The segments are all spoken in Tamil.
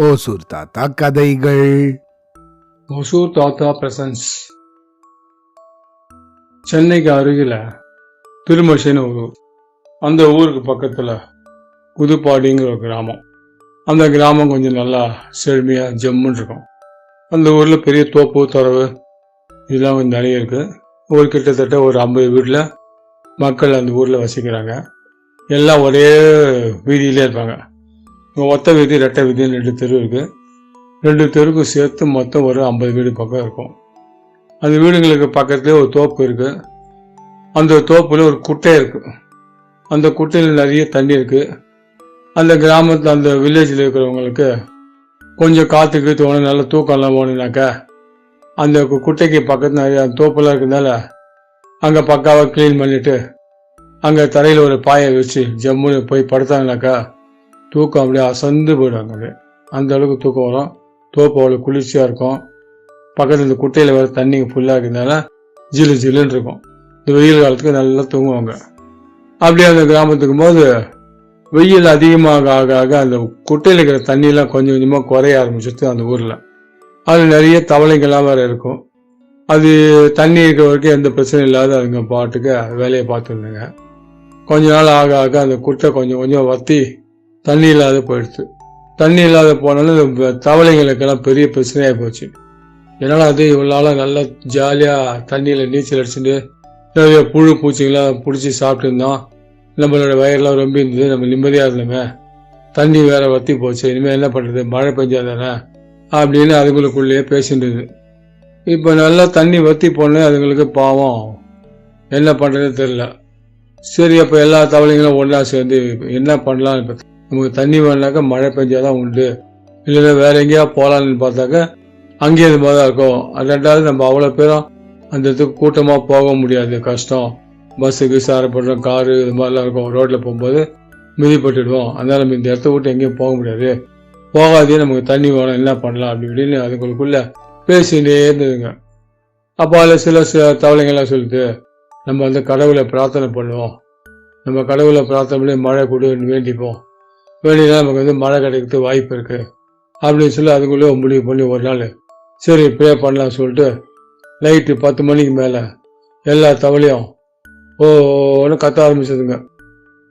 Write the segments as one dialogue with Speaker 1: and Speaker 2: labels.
Speaker 1: ஓசூர் தாத்தா கதைகள்.
Speaker 2: ஒசூர் தாத்தா பிரசன்ஸ். சென்னைக்கு அருகில் திருமஷின்னு ஒரு ஊர். அந்த ஊருக்கு பக்கத்தில் புதுப்பாடிங்கிற ஒரு கிராமம். அந்த கிராமம் கொஞ்சம் நல்லா செழுமையாக ஜம்முன்னு இருக்கும். அந்த ஊரில் பெரிய தோப்பு துறவு இதெல்லாம் கொஞ்சம் நிறைய இருக்குது. ஒரு கிட்டத்தட்ட ஒரு ஐம்பது வீட்டில் மக்கள் அந்த ஊரில் வசிக்கிறாங்க. எல்லாம் ஒரே வீதியிலே இருப்பாங்க. ஒத்த வீதி ரெட்டை வீதின்னு ரெண்டு தெரு இருக்குது ரெண்டு தெருக்கும் சேர்த்து மொத்தம் ஒரு ஐம்பது வீடு பக்கம் இருக்கும். அந்த வீடுங்களுக்கு பக்கத்துலேயே ஒரு தோப்பு இருக்குது அந்த தோப்புல ஒரு குட்டை இருக்குது அந்த குட்டையில் நிறைய தண்ணி இருக்குது அந்த கிராமத்தில் அந்த வில்லேஜில் இருக்கிறவங்களுக்கு கொஞ்சம் காற்றுக்கு தோணும் நல்லா தூக்கம்லாம் போகணுனாக்கா அந்த கு- குட்டைக்கு பக்கத்தில் நிறைய தோப்புலாம் இருக்கிறதுனால அங்கே பக்காவாக க்ளீன் பண்ணிவிட்டு அங்கே தரையில் ஒரு பாயை வச்சு ஜம்முன்னு போய் படுத்தாங்கனாக்கா தூக்கம் அப்படியே அசந்து போயிடுவாங்க அப்படியே அந்த அளவுக்கு தூக்கம் வரும். தோப்பு அவ்வளோ குளிர்ச்சியாக இருக்கும். பக்கத்தில் இந்த குட்டையில் வர தண்ணி ஃபுல்லாக இருக்கிறதுனால ஜிலு ஜிலுன்னு இருக்கும். இந்த வெயில் காலத்துக்கு நல்லா தூங்குவாங்க அப்படியே அந்த கிராமத்துக்கும் போது வெயில் அதிகமாக ஆக ஆக அந்த குட்டையில் இருக்கிற தண்ணியெல்லாம் கொஞ்சம் கொஞ்சமாக குறைய ஆரம்பிச்சிட்டு அந்த ஊரில். அது நிறைய தவளைங்கள்லாம் வேறு இருக்கும். அது தண்ணி இருக்கிற வரைக்கும் எந்த பிரச்சனையும் இல்லாத அதுங்க பாட்டுக்கு வேலையை பார்த்துருந்துங்க கொஞ்ச நாள் ஆக ஆக அந்த குட்டை கொஞ்சம் கொஞ்சம் வத்தி தண்ணி இல்லாத போயிடுச்சு தண்ணி இல்லாத போனாலும் இந்த தவளைங்களுக்கெல்லாம் பெரிய பிரச்சனையாகி போச்சு. என்னால் அது இவ்வளோ நாளாக நல்லா ஜாலியாக தண்ணியில் நீச்சல் அடிச்சுட்டு நிறைய புழு பூச்சிங்களாம் பிடிச்சி சாப்பிட்டு இருந்தோம் நம்மளோட வயர்லாம் ரொம்ப இருந்தது நம்ம நிம்மதியாக இருந்தோமே. தண்ணி வேற வத்தி போச்சு இனிமேல் என்ன பண்ணுறது மழை பெஞ்சா தானே அப்படின்னு அதுங்களுக்குள்ளேயே பேசிட்டுது இப்போ நல்லா தண்ணி வத்தி போனே அதுங்களுக்கு பாவம். என்ன பண்ணுறதுன்னு தெரில சரி அப்போ எல்லா தவளைங்களும் ஒன்றா சேர்ந்து என்ன பண்ணலாம்? இப்போ நமக்கு தண்ணி வேணாக்கா மழை பெஞ்சாதான் உண்டு. இல்லைன்னா வேற எங்கேயா போகலான்னு பார்த்தாக்க அங்கேயே இது மாதிரி தான் இருக்கும். அது ரெண்டாவது நம்ம அவ்வளோ பேரும் அந்த இடத்துக்கு கூட்டமாக போக முடியாது. கஷ்டம். பஸ்ஸுக்கு சாரப்படுறோம் காரு இது மாதிரிலாம் இருக்கும். ரோட்டில் போகும்போது மிதிப்பட்டுடுவோம். அதனால் நம்ம இந்த இடத்த விட்டு எங்கேயும் போக முடியாது. போகாதே நமக்கு தண்ணி வேணும் என்ன பண்ணலாம்? அப்படி இப்படின்னு அதுங்களுக்குள்ள பேசிகிட்டே இருந்ததுங்க. அப்போ அதில் சில சில தவளைங்கள்லாம் சொல்லுது. நம்ம வந்து கடவுளை பிரார்த்தனை பண்ணுவோம். நம்ம கடவுளை பிரார்த்தனை பண்ணி மழை கொடுன்னு வேண்டிப்போம். வேண்டினா நமக்கு வந்து மழை கிடைக்கிறதுக்கு வாய்ப்பு இருக்குது அப்படின்னு சொல்லி அதுக்குள்ளே முடிவு பண்ணி ஒரு நாள் சரி ப்ரே பண்ணலாம் சொல்லிட்டு நைட்டு பத்து மணிக்கு மேலே எல்லா தவளையும் ஓன்னு கத்த ஆரம்பிச்சதுங்க.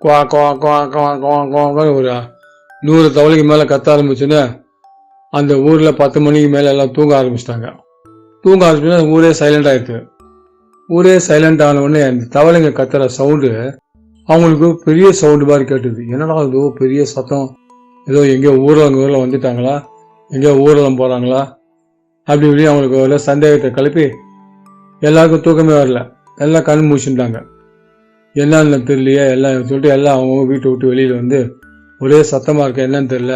Speaker 2: குவா குவா குவா குவா குவா குவான்னு ஒரு நூறு தவளைக்கு மேலே கத்த ஆரம்பிச்சுன்னு அந்த ஊரில் பத்து மணிக்கு மேலே எல்லாம் தூங்க ஆரம்பிச்சிட்டாங்க. தூங்க ஆரம்பிச்சுன்னா ஊரே சைலண்ட் ஆயிடுச்சு ஊரே சைலண்ட் ஆன உடனே அந்த தவளைங்க கத்துற சவுண்டு அவங்களுக்கு பெரிய சவுண்டு மாதிரி கேட்டுது. என்னடா ஏதோ பெரிய சத்தம்? ஏதோ எங்கேயோ ஊர்வலம் ஊரில் வந்துட்டாங்களா? எங்கேயோ ஊரகம் போகிறாங்களா அப்படி இப்படி அவங்களுக்கு ஒரு சந்தேகத்தை கிளப்பி எல்லாருக்கும் தூக்கமே வரல. எல்லாம் கண் மூச்சுட்டாங்க என்னன்னு தெரியலையே எல்லாம் சொல்லிட்டு எல்லாம் அவங்க வீட்டை விட்டு வெளியில் வந்து ஒரே சத்தமாக இருக்கு என்னன்னு தெரியல.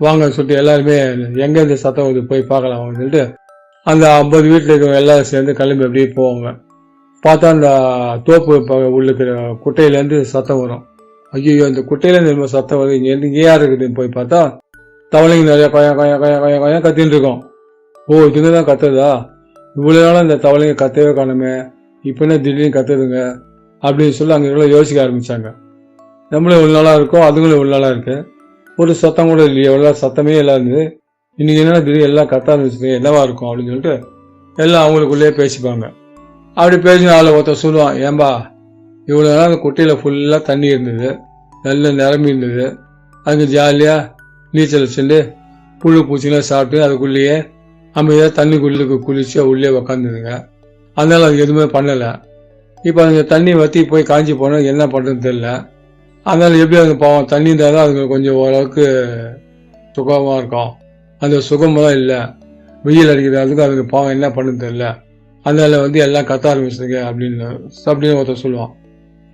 Speaker 2: வாங்க சொல்லிட்டு எல்லாருமே எங்கே இந்த சத்தம் வருது போய் பார்க்கலாம் அப்படின்னு சொல்லிட்டு அந்த ஐம்பது வீட்டில் இருக்கிறவங்க எல்லாரும் சேர்ந்து கிளம்பி அப்படியே போவாங்க. பார்த்தா அந்த தோப்பு ப- உள்ள குட்டையிலேருந்து சத்தம் வரும். ஐயோ இந்த குட்டையிலேருந்து நம்ம சத்தம் வருது. இங்கே இங்கே யார் இருக்குதுன்னு போய் பார்த்தா தவளைங்க நிறையா கொயா கொயா கொயா கொயா கொயா கத்தின்னு இருக்கோம். ஓ இதுங்க தான் கத்துதா இவ்வளோ நாளும் இந்த தவளைங்க கத்தவே காணுமே. இப்போ என்ன திடீர்னு கத்துதுங்க? அப்படின்னு சொல்லி அங்கே எல்லாம் யோசிக்க ஆரம்பித்தாங்க நம்மளும் இவ்வளோ நாளாக இருக்கோம்? அதுங்களும் இவ்வளோ நாளாக இருக்கு? ஒரு சத்தம் கூட இல்லையே. எவ்வளோ சத்தமே எல்லாம் இருந்தது இன்றைக்கி என்னன்னா திடீர்னு எல்லாம் கத்த ஆரம்பிச்சுங்க என்னவா இருக்கும் அப்படின்னு சொல்லிட்டு எல்லாம் அவங்களுக்குள்ளேயே பேசிப்பாங்க. அப்படி பேசின ஆளை ஒருத்தர் சொல்லுவான் ஏன்பா இவ்வளோ நாள் அந்த குட்டையில் ஃபுல்லாக தண்ணி இருந்தது நல்ல நிரம்பி இருந்தது. அங்கே ஜாலியாக நீச்சல் வச்சுட்டு புழு பூச்சிலாம் சாப்பிட்டு அதுக்குள்ளேயே அமைதியாக தண்ணிக்குள்ளுக்கு குளிச்சு உள்ளே உக்காந்துதுங்க. அதனால் அது எதுவுமே பண்ணலை. இப்போ அந்த தண்ணி வற்றி போய் காஞ்சி போனால் என்ன பண்ணுறதுன்னு தெரில அதனால் எப்படி அது பாவம் தண்ணி இருந்தால் தான் அதுங்க கொஞ்சம் ஓரளவுக்கு சுகமாக இருக்கும். அந்த சுகமெல்லாம் இல்லை. வெயில் அடிக்கிறதுக்கு அதுக்கு அதுக்கு பாவம் என்ன பண்ணுன்னு தெரில அதனால வந்து எல்லாம் கத்த ஆரம்பிச்சிருங்க அப்படின்னு அப்படின்னு ஒருத்தர் சொல்லுவான்.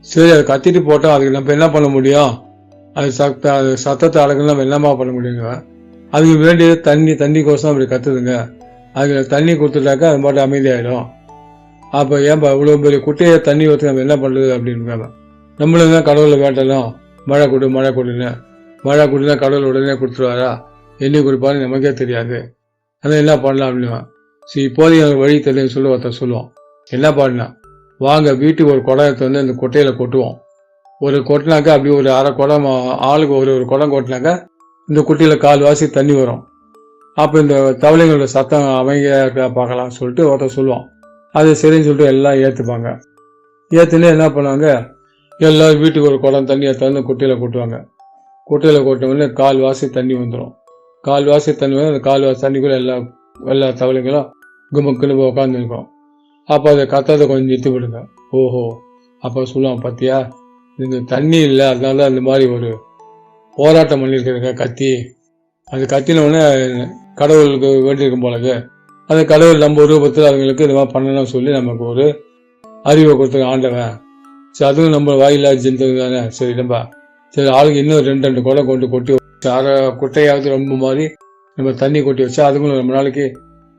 Speaker 2: சரி அதை கத்திட்டு போட்டால் அதுக்கு நம்ம என்ன பண்ண முடியும்? அது சத்த அது சத்தத்தை அடக்கணும் நம்ம என்னமா பண்ண முடியுங்க? அதுக்கு வேண்டியது தண்ணி தண்ணி கோசம் அப்படி கத்துதுங்க. அதுக்கு தண்ணி கொடுத்துட்டாக்கா அது பாட்டு அமைதியாயிடும். அப்போ ஏன்பா இவ்வளோ பெரிய குட்டையை தண்ணி ஊற்றி நம்ம என்ன பண்ணுறது அப்படின்னு நம்மளும் தான் கடவுளை வேண்டலாம் மழை கொடு மழை கொடுன்னு. மழை கொடுனா கடவுள் உடனே கொடுத்துருவாரா? என்ன கொடுப்பாரு நமக்கே தெரியாது. அதான் என்ன பண்ணலாம் அப்படின்னு சரி இப்போதைக்கு வழி தெரியும் சொல்லி ஒருத்தர் சொல்லுவோம் என்ன பாடினா வாங்க வீட்டுக்கு ஒரு குடம் எடுத்து வந்து இந்த குட்டையில கொட்டுவோம். ஒரு கொட்டினாக்கா அப்படி ஒரு அரை குடம் ஆளுக்கு ஒரு ஒரு குடம் கொட்டினாக்கா இந்த குட்டியில் கால் வாசி தண்ணி வரும். அப்போ இந்த தவளைங்களோட சத்தம் அவங்க பார்க்கலாம் சொல்லிட்டு ஒருத்தர் சொல்லுவான். அது சரின்னு சொல்லிட்டு எல்லாம் ஏற்றுப்பாங்க ஏற்றுனே என்ன பண்ணுவாங்க எல்லோரும் வீட்டுக்கு ஒரு குடம் தண்ணியை திறந்து குட்டையில் கொட்டுவாங்க. குட்டையில் கொட்டவுடனே கால் வாசி தண்ணி வந்துடும் கால் வாசி தண்ணி வந்து அந்த கால் வாசி தண்ணிக்குள்ளே எல்லா எல்லா தவளைங்களும் குமுக்குன்னு போய் உட்காந்துருக்கும் அப்போ அதை கத்தாத கொஞ்சம் நிறுத்தி விடுங்க. ஓஹோ அப்போ சொல்லுவான் பார்த்தியா இந்த தண்ணி இல்லை அதனால அந்த இந்த மாதிரி ஒரு போராட்டம் பண்ணியிருக்கிறங்க கத்தி. அது கத்தினவுடனே கடவுளுக்கு வேண்டியிருக்கும் போலது அந்த கடவுள் நம்ம ரூபத்தில் அவங்களுக்கு இந்த மாதிரி பண்ணணும்னு சொல்லி நமக்கு ஒரு அறிவை கொடுத்துரு ஆண்டவன். சரி அதுவும் நம்ம வாயிலா ஜெந்தது தானே? சரி நம்ம சரி ஆளுக்கு இன்னும் ரெண்டு ரெண்டு குடம் கொண்டு கொட்டி அரை குட்டையாவது ரொம்ப மாதிரி நம்ம தண்ணி கொட்டி வச்சா அதுக்கும் ரொம்ப நாளைக்கு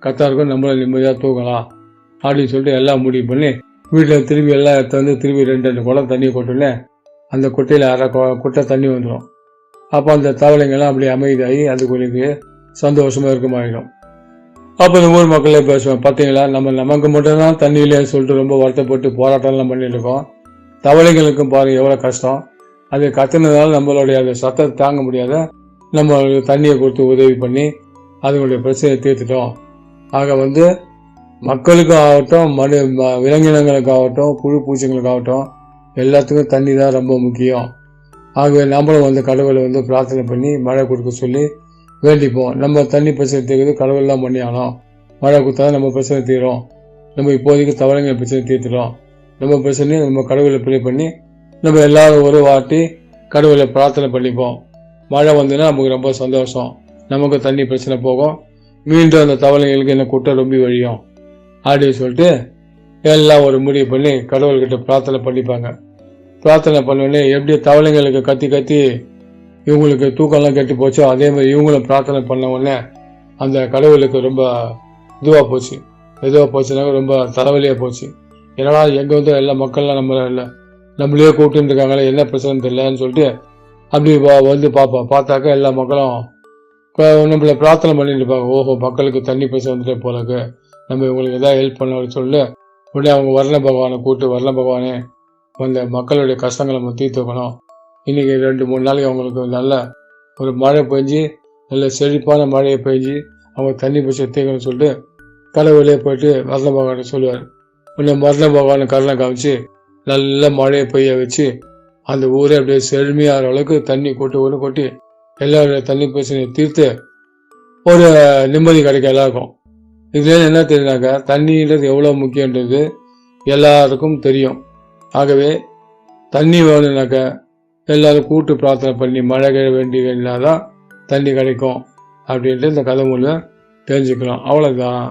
Speaker 2: கத்தாருக்கும் நம்மளை நிம்மதியாக தூங்கலாம் அப்படின்னு சொல்லிட்டு எல்லாம் முடிவு பண்ணி வீட்டில் திரும்பி எல்லாம் எடுத்து வந்து திரும்பி ரெண்டு ரெண்டு குடம் தண்ணி கொட்டுனே அந்த குட்டையில் அரை குட்டை தண்ணி வந்துடும் அப்போ அந்த தவளைங்கெல்லாம் அப்படியே அமைதியாகி அதுக்கு சந்தோஷமாக இருக்குமாயிடும். அப்போ இந்த ஊர் மக்களே பேசுவேன் பார்த்தீங்களா நம்ம நமக்கு மட்டும்தான் தண்ணி இல்லைன்னு சொல்லிட்டு ரொம்ப வருத்தப்பட்டு போராட்டம்லாம் பண்ணிட்டு இருக்கோம். தவளைகளுக்கும் பாருங்கள் எவ்வளோ கஷ்டம். அது கத்துனதால நம்மளுடைய அந்த சத்தத்தை தாங்க முடியாத நம்ம தண்ணியை கொடுத்து உதவி பண்ணி அதனுடைய பிரச்சனையை தீர்த்துட்டோம். ஆக வந்து மக்களுக்கும் ஆகட்டும் மனு ம- விலங்கினங்களுக்கு ஆகட்டும் புழு பூச்சிகளுக்காகட்டும் எல்லாத்துக்கும் தண்ணி தான் ரொம்ப முக்கியம். ஆகவே நம்மளும் வந்து கடவுளை வந்து பிரார்த்தனை பண்ணி மழை கொடுக்க சொல்லி வேண்டிப்போம். நம்ம தண்ணி பிரச்சனை தீர்க்குது கடவுள்லாம் பண்ணி ஆனோம் மழை கொடுத்தா நம்ம பிரச்சனை தீரும். நம்ம இப்போதைக்கு தவளைங்க பிரச்சனை தீர்த்துறோம் நம்ம பிரச்சனையை நம்ம கடவுளை ப்ரே பண்ணி நம்ம எல்லாரும் ஒரு வாட்டி கடவுளை பிரார்த்தனை பண்ணிப்போம். மழை வந்துன்னா நமக்கு ரொம்ப சந்தோஷம். நமக்கு தண்ணி பிரச்சனை போகும். மீண்டும் அந்த தவளைங்களுக்கு என்ன கூட்ட ரொம்ப வழியும் அப்படின்னு சொல்லிட்டு எல்லாம் ஒரு முடிவு பண்ணி கடவுள்கிட்ட பிரார்த்தனை பண்ணிப்பாங்க. பிரார்த்தனை பண்ணோடனே எப்படி தவளைங்களுக்கு கத்தி கத்தி இவங்களுக்கு தூக்கம்லாம் கெட்டு போச்சோ அதே மாதிரி இவங்களும் பிரார்த்தனை பண்ண உடனே அந்த கடவுளுக்கு ரொம்ப இதுவாக போச்சு. இதுவாக போச்சுனாக்க ரொம்ப தலைவலியாக போச்சு. என்னடா எங்கே வந்து எல்லா மக்கள்லாம் நம்மள இல்லை நம்மளே கூப்பிட்டு இருக்காங்களே என்ன பிரச்சனை தெரியலன்னு சொல்லிட்டு அப்படி வந்து பார்ப்போம் பார்த்தாக்க எல்லா மக்களும் நம்மள பிரார்த்தனை பண்ணிட்டு இருப்பாங்க. ஓஹோ மக்களுக்கு தண்ணி பிரச்சனை வந்துட்டே போலக்கு நம்ம இவங்களுக்கு எதாவது ஹெல்ப் பண்ணணும்னு சொல்லி. உடனே அவங்க வர்ண பகவானை கூப்பிட்டு வர்ண பகவானே அந்த மக்களுடைய கஷ்டங்களை நம்ம தீர்த்து வைக்கணும். ரெண்டு மூணு நாளைக்கு அவங்களுக்கு நல்ல ஒரு மழை பெஞ்சு நல்ல செழிப்பான மழையை பெஞ்சு அவங்க தண்ணி பிரச்சனை தீர்க்கணும்னு சொல்லிட்டு கடவுளே போயிட்டு வர்ண பகவானை சொல்லுவார். உடனே வர்ண பகவானை கருணை காமிச்சு நல்ல மழையை பெய்ய வச்சு அந்த ஊரே அப்படியே செழுமையாகிற அளவுக்கு தண்ணி கொட்டி ஒன்று கொட்டி எல்லாருடைய தண்ணி பிரச்சனையை தீர்த்து ஒரு நிம்மதி கிடைக்க எல்லாருக்கும். இதுல என்ன தெரியுனாக்க தண்ணின்றது எவ்வளோ முக்கியன்றது எல்லாருக்கும் தெரியும். ஆகவே தண்ணி வேணும்னாக்க எல்லாரும் கூட்டு பிரார்த்தனை பண்ணி மழை கிழ வேண்டி தான் தண்ணி கிடைக்கும் அப்படின்ட்டு இந்த கதை மூலம் தெரிஞ்சுக்கலாம். அவ்வளோதான்